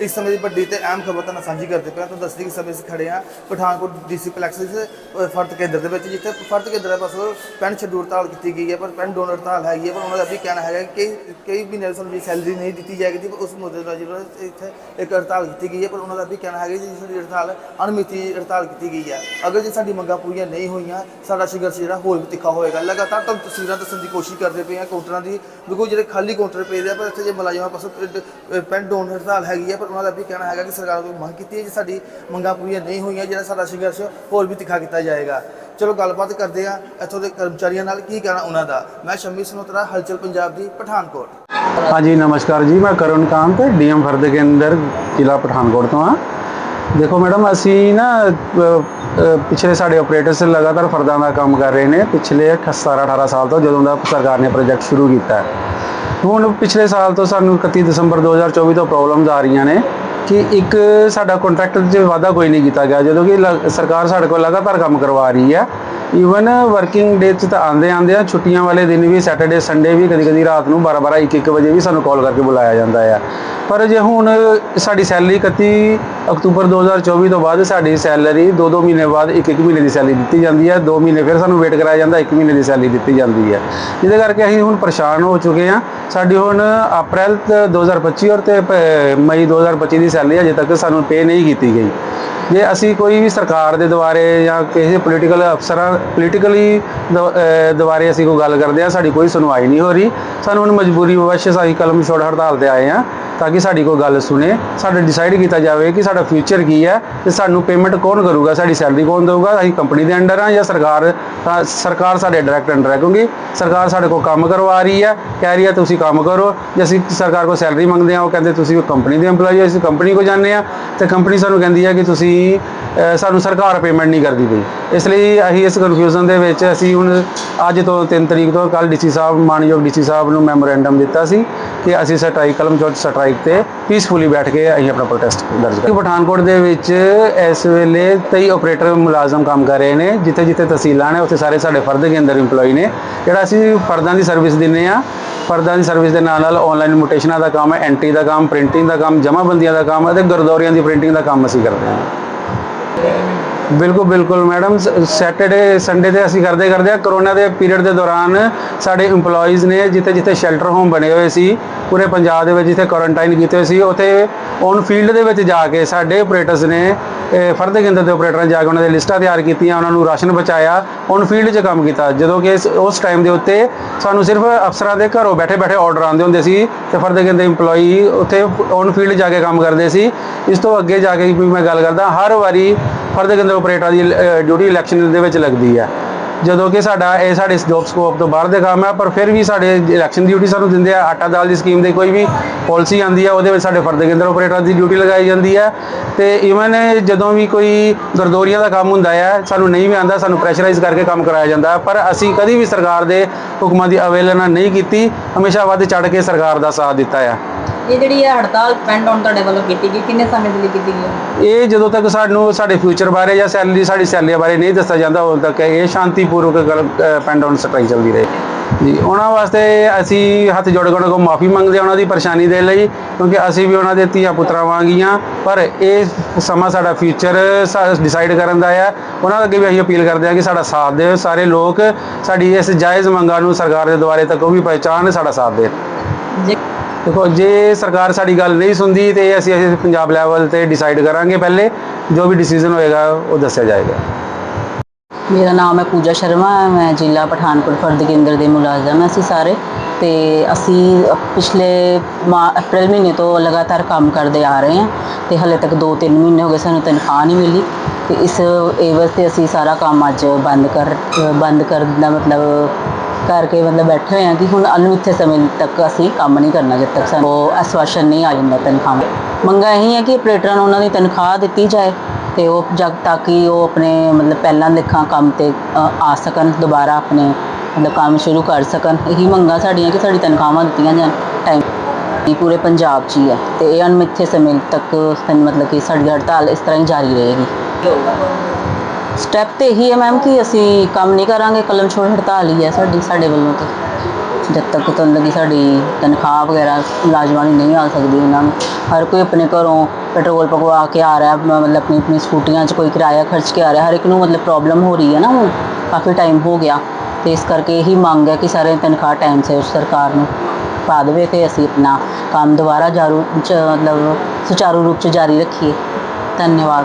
ਇਸ ਸਮੇਂ ਦੀ ਵੱਡੀ ਤੇ ਅਹਿਮ ਖਬਰ ਤੁਹਾਨੂੰ ਸਾਂਝੀ ਕਰਦੇ ਪਏ ਤੁਹਾਨੂੰ ਦੱਸਦੀ ਕਿ ਸਮੇਂ ਅਸੀਂ ਖੜੇ ਹਾਂ ਪਠਾਨਕੋਟ ਡੀਸੀ ਪਲੈਕਸ ਵਿੱਚ ਫਰਦ ਕੇਂਦਰ ਦੇ ਵਿੱਚ, ਜਿੱਥੇ ਫਰਦ ਕੇਂਦਰ ਦੇ ਪਾਸੋਂ ਪੈਨ ਛੱਡੂ ਹੜਤਾਲ ਕੀਤੀ ਗਈ ਹੈ, ਪਰ ਪੈਨ ਡੋਨਰ ਹੜਤਾਲ ਹੈਗੀ ਹੈ, ਪਰ ਉਹਨਾਂ ਦਾ ਵੀ ਕਹਿਣਾ ਹੈਗਾ ਕਿ ਕਈ ਮਹੀਨੇ ਤੋਂ ਸਾਨੂੰ ਸੈਲਰੀ ਨਹੀਂ ਦਿੱਤੀ ਜਾਏਗੀ ਤੇ ਉਸ ਮੁੱਦੇ ਦਾ ਜਿਹੜਾ ਇੱਥੇ ਇੱਕ ਹੜਤਾਲ ਕੀਤੀ ਗਈ ਹੈ, ਪਰ ਉਹਨਾਂ ਦਾ ਵੀ ਕਹਿਣਾ ਹੈਗਾ ਕਿ ਸਾਡੀ ਹੜਤਾਲ ਅਣਮਿੱਥੀ ਹੜਤਾਲ ਕੀਤੀ ਗਈ ਹੈ। ਅਗਰ ਜੇ ਸਾਡੀ ਮੰਗਾਂ ਪੂਰੀਆਂ ਨਹੀਂ ਹੋਈਆਂ, ਸਾਡਾ ਸੰਘਰਸ਼ ਜਿਹੜਾ ਹੋਰ ਵੀ ਤਿੱਖਾ ਹੋਏਗਾ। ਲਗਾਤਾਰ ਤੁਹਾਨੂੰ ਤਸਵੀਰਾਂ ਦੱਸਣ ਦੀ ਕੋਸ਼ਿਸ਼ ਕਰਦੇ ਪਏ ਆ ਕਾਊਂਟਰਾਂ ਦੀ, ਬਿਲਕੁਲ ਜਿਹੜੇ ਖਾਲੀ ਕਾਊਂਟਰ ਪਏ ਦੇ ਆ, ਪਰ ਇੱਥੇ ਜੇ ਮੁਲਾਜ਼ਮਾਂ ਪਾਸੋਂ ਪੈਨ ਡੋਨਰ ਹੜਤਾਲ ਹੈਗੀ ਹੈ ਪਰ ਉਹਨਾਂ ਦਾ ਵੀ ਕਹਿਣਾ ਹੈਗਾ ਕਿ ਸਰਕਾਰ ਤੋਂ ਮੰਗ ਕੀਤੀ ਹੈ ਜੇ ਸਾਡੀ ਮੰਗਾਂ ਪੂਰੀਆਂ ਨਹੀਂ ਹੋਈਆਂ ਜਿਹੜਾ ਸਾਡਾ ਸੰਘਰਸ਼ ਹੋਰ ਵੀ ਤਿੱਖਾ ਕੀਤਾ ਜਾਏਗਾ। ਚਲੋ ਗੱਲਬਾਤ ਕਰਦੇ ਹਾਂ ਇੱਥੋਂ ਦੇ ਕਰਮਚਾਰੀਆਂ ਨਾਲ ਕੀ ਕਹਿਣਾ ਉਹਨਾਂ ਦਾ? ਮੈਂ ਸ਼ਮੀ ਸਨੋਤਰਾ ਹਲਚਲ ਪੰਜਾਬ ਦੀ ਪਠਾਨਕੋਟ। ਹਾਂਜੀ ਨਮਸਕਾਰ ਜੀ ਮੈਂ ਕਰੁਣ ਕਾਂਤ ਡੀਐਮ ਫਰਦ ਕੇਂਦਰ ਜ਼ਿਲ੍ਹਾ ਪਠਾਨਕੋਟ ਤੋਂ ਹਾਂ। ਦੇਖੋ ਮੈਡਮ ਅਸੀਂ ਨਾ ਅ, ਅ, ਪਿਛਲੇ ਸਾਡੇ ਆਪਰੇਟਰਸ ਲਗਾਤਾਰ ਫਰਦਾਂ ਦਾ ਕੰਮ ਕਰ ਰਹੇ ਨੇ। ਪਿਛਲੇ 17 18 ਸਾਲ ਤੋਂ ਜਦੋਂ ਦਾ ਸਰਕਾਰ ਨੇ ਪ੍ਰੋਜੈਕਟ ਸ਼ੁਰੂ ਕੀਤਾ ਹੈ। ਹੁਣ ਪਿਛਲੇ ਸਾਲ ਤੋਂ ਸਾਨੂੰ 31 ਦਸੰਬਰ 2024 ਤੋਂ ਪ੍ਰੋਬਲਮਸ ਆ ਰਹੀਆਂ ਨੇ ਕਿ ਇੱਕ ਸਾਡਾ ਕੰਟਰੈਕਟ 'ਚ ਵਾਅਦਾ ਕੋਈ ਨਹੀਂ ਕੀਤਾ ਗਿਆ, ਜਦੋਂ ਕਿ ਲ- ਸਰਕਾਰ ਸਾਡੇ ਕੋਲ ਲਗਾਤਾਰ ਕੰਮ ਕਰਵਾ ਰਹੀ ਹੈ। ਈਵਨ ਵਰਕਿੰਗ ਡੇ 'ਚ ਤਾਂ ਆਂਦੇ ਆਂਦੇ ਆ, ਛੁੱਟੀਆਂ ਵਾਲੇ ਦਿਨ ਵੀ ਸੈਟਰਡੇ ਸੰਡੇ ਵੀ ਕਦੀ ਕਦੀ ਰਾਤ ਨੂੰ 12 12 1 1 ਵਜੇ ਵੀ ਸਾਨੂੰ ਕਾਲ ਕਰਕੇ ਬੁਲਾਇਆ ਜਾਂਦਾ ਆ। ਪਰ ਜੇ ਹੁਣ ਸਾਡੀ ਸੈਲਰੀ 31 ਅਕਤੂਬਰ 2024 ਤੋਂ ਬਾਅਦ ਸਾਡੀ ਸੈਲਰੀ 2-2 ਮਹੀਨੇ ਬਾਅਦ 1-1 ਮਹੀਨੇ ਦੀ ਸੈਲਰੀ ਦਿੱਤੀ ਜਾਂਦੀ ਹੈ 2 ਮਹੀਨੇ ਫਿਰ ਸਾਨੂੰ ਵੇਟ ਕਰਾਇਆ ਜਾਂਦਾ 1 ਮਹੀਨੇ ਦੀ ਸੈਲਰੀ ਦਿੱਤੀ ਜਾਂਦੀ ਹੈ ਜਿਹਦੇ ਕਰਕੇ ਅਸੀਂ ਹੁਣ ਪਰੇਸ਼ਾਨ ਹੋ ਚੁੱਕੇ ਹਾਂ ਸਾਡੀ ਹੁਣ ਅਪ੍ਰੈਲ ਤ- 2025 ਔਰ ਤੇ ਪ- ਮਈ 2025 ਦੀ ਸੈਲਰੀ ਅਜੇ ਤੱਕ ਸਾਨੂੰ ਪੇ ਨਹੀਂ ਕੀਤੀ ਗਈ। ਜੇ ਅਸੀਂ ਕੋਈ ਵੀ ਸਰਕਾਰ ਦੇ ਦੁਆਰੇ ਜਾਂ ਕਿਸੇ ਪੋਲੀਟੀਕਲ ਅਫਸਰਾਂ ਪੋਲੀਟੀਕਲੀ ਦੁਆਰੇ ਅਸੀਂ ਕੋਈ ਗੱਲ ਕਰਦੇ ਆ ਸਾਡੀ ਕੋਈ ਸੁਣਵਾਈ ਨਹੀਂ ਹੋ ਰਹੀ। ਸਾਨੂੰ ਹੁਣ ਮਜਬੂਰੀ ਵਸ਼ ਅਸੀਂ ਕਲਮ ਛੋੜ ਹੜਤਾਲ ਤੇ ਆਏ ਆ ਤਾਂ ਕਿ ਸਾਡੀ ਕੋਈ ਗੱਲ ਸੁਣੇ, ਸਾਡਾ ਡਿਸਾਈਡ ਕੀਤਾ ਜਾਵੇ ਕਿ ਸਾਡਾ ਫਿਊਚਰ ਕੀ ਹੈ ਤੇ ਸਾਨੂੰ ਪੇਮੈਂਟ ਕੌਣ ਕਰੂਗਾ, ਸਾਡੀ ਸੈਲਰੀ ਕੌਣ ਦੇਊਗਾ, ਅਸੀਂ ਕੰਪਨੀ ਦੇ ਅੰਡਰ ਆ ਜਾਂ ਸਰਕਾਰ ਸਰਕਾਰ ਸਾਡੇ ਡਾਇਰੈਕਟ ਅੰਡਰ ਹੈ, ਕਿਉਂਕਿ ਸਰਕਾਰ ਸਾਡੇ ਕੋਲ ਕੰਮ ਕਰਵਾ ਰਹੀ ਹੈ, ਕਹਿ ਰਹੀ ਹੈ ਤੁਸੀਂ ਕੰਮ ਕਰੋ, ਜੇ ਅਸੀਂ ਸਰਕਾਰ ਕੋਲ ਸੈਲਰੀ ਮੰਗਦੇ ਆ ਉਹ ਕਹਿੰਦੇ ਤੁਸੀਂ ਕੰਪਨੀ ਦੇ EMPLOYE ਹੋ, ਅਸੀਂ ਕੰਪਨੀ ਕੋ ਜਾਂਦੇ ਆ ਤੇ ਕੰਪਨੀ ਸਾਨੂੰ ਕਹਿੰਦੀ ਹੈ ਕਿ ਤੁਸੀਂ ਸਾਨੂੰ ਸਰਕਾਰ ਪੇਮੈਂਟ ਨਹੀਂ ਕਰਦੀ ਪਈ। ਇਸ ਲਈ ਅਸੀਂ ਇਸ ਕਨਫਿਊਜ਼ਨ ਦੇ ਵਿੱਚ ਅਸੀਂ ਹੁਣ ਅੱਜ ਤੋਂ 3 ਤਰੀਕ ਤੋਂ ਕੱਲ ਡੀਸੀ ਸਾਹਿਬ, ਮਾਨਯੋਗ ਡੀਸੀ ਸਾਹਿਬ ਨੂੰ ਮੈਮੋਰੈਂਡਮ ਦਿੱਤਾ ਸੀ ਕਿ ਅਸੀਂ ਸਟ੍ਰਾਈਕ, ਕਲਮ ਚੌਥ ਸਟ੍ਰਾਈਕ ਤੇ ਪੀਸਫੁਲੀ ਬੈਠ ਕੇ ਅਸੀਂ ਆਪਣਾ ਪ੍ਰੋਟੈਸਟ ਦਰਜ ਕਰਾਂਗੇ। ਪਠਾਨਕੋਟ ਦੇ ਵਿੱਚ ਇਸ ਵੇਲੇ 23 ਆਪਰੇਟਰ ਮੁਲਾਜ਼ਮ ਕੰਮ ਕਰ ਰਹੇ ਨੇ, ਜਿੱਥੇ ਜਿੱਥੇ ਤਹਿਸੀਲਾਂ ਨੇ, ਉੱਥੇ ਸਾਰੇ ਸਾਡੇ ਫਰਦ ਦੇ ਅੰਦਰ EMPLOYE ਨੇ। ਜਿਹੜਾ ਅਸੀਂ ਫਰਦਾਂ ਦੀ ਸਰਵਿਸ ਦਿੰਨੇ ਆ ਫਰਦਾਂ ਦੀ ਸਰਵਿਸ ਦੇ ਨਾਲ ਨਾਲ ਆਨਲਾਈਨ ਮੋਟੇਸ਼ਨਾਂ ਦਾ ਕੰਮ ਹੈ ਐਂਟਰੀ ਦਾ ਕੰਮ ਪ੍ਰਿੰਟਿੰਗ ਦਾ ਕੰਮ ਜਮ੍ਹਾਂਬੰਦੀਆਂ ਦਾ ਕੰਮ ਅਤੇ ਗਰਦੌਰੀਆਂ ਦੀ ਪ੍ਰਿੰਟਿੰਗ ਦਾ ਕੰਮ ਅਸੀਂ ਕਰਦੇ ਹਾਂ। ਬਿਲਕੁਲ ਬਿਲਕੁਲ ਮੈਡਮ ਸੈਟਰਡੇ, ਸੰਡੇ ਤੇ ਅਸੀਂ ਕਰਦੇ ਕਰਦੇ ਆ ਕਰੋਨਾ ਦੇ ਪੀਰੀਅਡ ਦੇ ਦੌਰਾਨ ਸਾਡੇ EMPLOYEES ਨੇ ਜਿੱਥੇ ਜਿੱਥੇ ਸ਼ੈਲਟਰ ਹੋਮ ਬਣੇ ਹੋਏ ਸੀ, ਪੂਰੇ ਪੰਜਾਬ ਦੇ ਵਿੱਚ ਜਿੱਥੇ ਕੁਆਰੰਟਾਈਨ ਕੀਤੇ ਹੋਏ ਸੀ, ਉੱਥੇ ਔਨ ਫੀਲਡ ਦੇ ਵਿੱਚ ਜਾ ਕੇ ਸਾਡੇ ਆਪਰੇਟਰਸ ਨੇ ਫਰਦ ਕੇਂਦਰ ਦੇ ਆਪਰੇਟਰਾਂ ਨੇ ਜਾ ਕੇ ਉਹਨਾਂ ਦੇ ਲਿਸਟਾਂ ਤਿਆਰ ਕੀਤੀਆਂ, ਉਹਨਾਂ ਨੂੰ ਰਾਸ਼ਨ ਪਹੁੰਚਾਇਆ ਔਨ ਫੀਲਡ 'ਚ ਕੰਮ ਕੀਤਾ। ਜਦੋਂ ਕਿ ਉਸ ਟਾਈਮ ਦੇ ਉੱਤੇ ਸਾਨੂੰ ਸਿਰਫ ਅਫਸਰਾਂ ਦੇ ਘਰੋਂ ਬੈਠੇ ਬੈਠੇ ਆਰਡਰ ਆਉਂਦੇ ਹੁੰਦੇ ਸੀ ਤੇ ਫਰਦ ਕੇਂਦਰ EMPLOYEE ਉੱਥੇ ਔਨ ਫੀਲਡ ਜਾ ਕੇ ਕੰਮ ਕਰਦੇ ਸੀ। ਇਸ ਤੋਂ ਅੱਗੇ ਜਾ ਕੇ ਵੀ ਮੈਂ ਗੱਲ ਕਰਦਾ, ਹਰ ਵਾਰੀ ਫਰਦ ਕੇਂਦਰ ਆਪਰੇਟਰ ਦੀ ਡਿਊਟੀ ਇਲੈਕਸ਼ਨ ਦੇ ਵਿੱਚ ਲੱਗਦੀ ਹੈ ਜਦੋਂ ਕਿ ਸਾਡਾ ਇਹ ਸਾਡੇ ਜੋਬ ਸਕੋਪ ਤੋਂ ਬਾਹਰ ਦੇ ਕੰਮ ਹੈ, ਪਰ ਫਿਰ ਵੀ ਸਾਡੇ ਇਲੈਕਸ਼ਨ ਡਿਊਟੀ ਸਾਨੂੰ ਦਿੰਦੇ ਆ। ਆਟਾ ਦਾਲ ਦੀ ਸਕੀਮ ਦੇ ਕੋਈ ਵੀ ਪਾਲਿਸੀ ਆਂਦੀ ਹੈ ਉਹਦੇ ਵਿੱਚ ਸਾਡੇ ਫਰਦ ਕੇਂਦਰ ਆਪਰੇਟਰ ਦੀ ਡਿਊਟੀ ਲਗਾਈ ਜਾਂਦੀ ਹੈ ਤੇ ਇਵਨ ਜਦੋਂ ਵੀ ਕੋਈ ਗਰਦੋਰੀਆਂ ਦਾ ਕੰਮ ਹੁੰਦਾ ਹੈ ਸਾਨੂੰ ਨਹੀਂ ਵੀ ਆਂਦਾ ਸਾਨੂੰ ਪ੍ਰੈਸ਼ਰਾਈਜ਼ ਕਰਕੇ ਕੰਮ ਕਰਾਇਆ ਜਾਂਦਾ। ਹੈ ਪਰ ਅਸੀਂ ਕਦੀ ਵੀ ਸਰਕਾਰ ਦੇ ਹੁਕਮਾਂ ਦੀ ਅਵੇਲਨਾ ਨਹੀਂ ਕੀਤੀ, ਹਮੇਸ਼ਾ ਵੱਧ ਚੜ ਕੇ ਸਰਕਾਰ ਦਾ ਸਾਥ ਦਿੱਤਾ ਹੈ ਇਹ ਜਿਹੜੀ ਹੈ ਹੜਤਾਲ ਪੈਂਡ ਆਨ ਤੁਹਾਡੇ ਵੱਲੋਂ ਕੀਤੀ ਗਈ? ਕਿੰਨੇ ਸਮੇਂ ਦੇ ਲਈ ਕੀਤੀ ਗਈ? ਇਹ ਜਦੋਂ ਤੱਕ ਸਾਨੂੰ ਸਾਡੇ ਫਿਊਚਰ ਬਾਰੇ ਜਾਂ ਸੈਲਰੀ ਸਾਡੀ ਸੈਲਰੀ ਬਾਰੇ ਨਹੀਂ ਦੱਸਿਆ ਜਾਂਦਾ ਉਦੋਂ ਤੱਕ ਇਹ ਸ਼ਾਂਤੀਪੂਰਵਕ ਪੈਂਡ ਆਨ ਸਟ੍ਰਾਈਕ ਚੱਲਦੀ ਰਹੇ। ਜੀ ਉਹਨਾਂ ਵਾਸਤੇ ਅਸੀਂ ਹੱਥ ਜੋੜ ਕੇ ਉਹਨਾਂ ਕੋਲ ਮਾਫੀ ਮੰਗਦੇ ਹਾਂ ਉਹਨਾਂ ਦੀ ਪਰੇਸ਼ਾਨੀ ਦੇ ਲਈ ਕਿਉਂਕਿ ਅਸੀਂ ਵੀ ਉਹਨਾਂ ਦੇ ਧੀਆਂ ਪੁੱਤਰਾਂ ਵਾਂਗੀਆਂ ਪਰ ਇਹ ਸਮਾਂ ਸਾਡਾ ਫਿਊਚਰ ਡਿਸਾਈਡ ਕਰਨ ਦਾ ਹੈ ਉਹਨਾਂ ਅੱਗੇ ਵੀ ਅਸੀਂ ਅਪੀਲ ਕਰਦੇ ਹਾਂ ਕਿ ਸਾਡਾ ਸਾਥ ਦਿਓ। ਸਾਰੇ ਲੋਕ ਸਾਡੀ ਇਸ ਜਾਇਜ਼ ਮੰਗਾਂ ਨੂੰ ਸਰਕਾਰ ਦੇ ਦੁਆਰੇ ਤੱਕ ਉਹ ਵੀ ਪਹਿਚਾਣ ਸਾਡਾ ਸਾਥ ਦੇਣ। ਜੇ ਦੇਖੋ, ਜੇ ਸਰਕਾਰ ਸਾਡੀ ਗੱਲ ਨਹੀਂ ਸੁਣਦੀ ਤੇ ਅਸੀਂ ਅਸੀਂ ਪੰਜਾਬ ਲੈਵਲ ਤੇ ਡਿਸਾਈਡ ਕਰਾਂਗੇ ਪਹਿਲੇ, ਜੋ ਵੀ ਡਿਸੀਜਨ ਹੋਏਗਾ, ਉਹ ਦੱਸਿਆ ਜਾਏਗਾ। ਮੇਰਾ ਨਾਮ ਹੈ ਪੂਜਾ ਸ਼ਰਮਾ, ਮੈਂ ਜ਼ਿਲ੍ਹਾ ਪਠਾਨਕੋਟ ਫਰਦ ਕੇਂਦਰ ਦੇ ਮੁਲਾਜ਼ਮ ਹਾਂ ਅਸੀਂ ਸਾਰੇ। ਤੇ ਅਸੀਂ ਪਿਛਲੇ ਮਾ ਅਪ੍ਰੈਲ ਮਹੀਨੇ ਤੋਂ ਲਗਾਤਾਰ ਕੰਮ ਕਰਦੇ ਆ ਰਹੇ ਹਾਂ ਤੇ ਹਲੇ ਤੱਕ 2-3 ਮਹੀਨੇ ਹੋ ਗਏ ਸਾਨੂੰ ਤਨਖਾਹ ਨਹੀਂ ਮਿਲੀ। ਤੇ ਇਸ ਏਵਜ ਤੇ ਅਸੀਂ ਸਾਰਾ ਕੰਮ ਅੱਜ ਬੰਦ ਕਰ, ਬੰਦ ਕਰਨ ਦਾ ਮਤਲਬ ਕਰਕੇ ਮਤਲਬ ਬੈਠੇ ਹੋਏ ਹਾਂ ਕਿ ਹੁਣ ਅਨਮਿੱਥੇ ਸਮੇਂ ਤੱਕ ਅਸੀਂ ਕੰਮ ਨਹੀਂ ਕਰਨਾ ਜਦ ਤੱਕ ਸਾਨੂੰ ਉਹ ਆਸ਼ਵਾਸਨ ਨਹੀਂ ਆ ਜਾਂਦਾ ਤਨਖਾਹ। ਮੰਗਾ ਇਹੀ ਹੈ ਕਿ ਆਪਰੇਟਰਾਂ ਨੂੰ ਉਹਨਾਂ ਦੀ ਤਨਖਾਹ ਦਿੱਤੀ ਜਾਏ ਤੇ ਉਹ ਜਦ ਤੱਕ ਕਿ ਉਹ ਆਪਣੇ ਮਤਲਬ ਪਹਿਲਾਂ ਲਿਖਾਂ ਕੰਮ ਤੇ ਆ ਸਕਣ, ਦੁਬਾਰਾ ਆਪਣੇ ਮਤਲਬ ਕੰਮ ਸ਼ੁਰੂ ਕਰ ਸਕਣ। ਇਹੀ ਮੰਗਾਂ ਸਾਡੀਆਂ ਕਿ ਸਾਡੀ ਤਨਖਾਹਾਂ ਦਿੱਤੀਆਂ ਜਾਣ। ਟਾਈਮ ਇਹ ਪੂਰੇ ਪੰਜਾਬ 'ਚ ਹੀ ਹੈ ਤੇ ਇਹ ਅਣਮਿੱਥੇ ਸਮੇਂ ਤੱਕ ਮਤਲਬ ਕਿ ਸਾਡੀ ਹੜਤਾਲ ਇਸ ਤਰ੍ਹਾਂ ਹੀ ਜਾਰੀ ਰਹੇਗੀ। ਸਟੈਪ ਤੇ ਇਹੀ ਹੈ ਮੈਮ ਕਿ ਅਸੀਂ ਕੰਮ ਨਹੀਂ ਕਰਾਂਗੇ, ਕਲਮ ਛੋੜ ਹੜਤਾਲ ਹੀ ਹੈ ਸਾਡੀ, ਸਾਡੇ ਵੱਲੋਂ ਤੇ। ਜਦ ਤੱਕ ਤੁਹਾਨੂੰ ਲੱਗੀ ਸਾਡੀ ਤਨਖਾਹ ਵਗੈਰਾ ਮੁਲਾਜ਼ਮਾਂ ਨੂੰ ਨਹੀਂ ਆ ਸਕਦੀ ਇਹਨਾਂ ਨੂੰ। ਹਰ ਕੋਈ ਆਪਣੇ ਘਰੋਂ ਪੈਟਰੋਲ ਪਕਵਾ ਕੇ ਆ ਰਿਹਾ ਮਤਲਬ ਆਪਣੀ ਆਪਣੀ ਸਕੂਟੀਆਂ 'ਚ ਕੋਈ ਕਿਰਾਇਆ ਖਰਚ ਕੇ ਆ ਰਿਹਾ, ਹਰ ਇੱਕ ਨੂੰ ਮਤਲਬ ਪ੍ਰੋਬਲਮ ਹੋ ਰਹੀ ਹੈ ਨਾ ਹੁਣ। ਕਾਫੀ ਟਾਈਮ ਹੋ ਗਿਆ। ਤੇ ਇਸ ਕਰਕੇ ਇਹੀ ਮੰਗ ਹੈ ਕਿ ਸਾਰੇ ਤਨਖਾਹ ਟਾਈਮ ਸਿਰ ਸਰਕਾਰ ਨੂੰ ਪਾ ਦੇਵੇ ਤੇ ਅਸੀਂ ਆਪਣਾ ਕੰਮ ਦੁਬਾਰਾ ਜਾਰੂ, ਚ, ਮਤਲਬ ਸੁਚਾਰੂ ਰੂਪ ਚ ਜਾਰੀ ਰੱਖੀਏ। ਧੰਨਵਾਦ।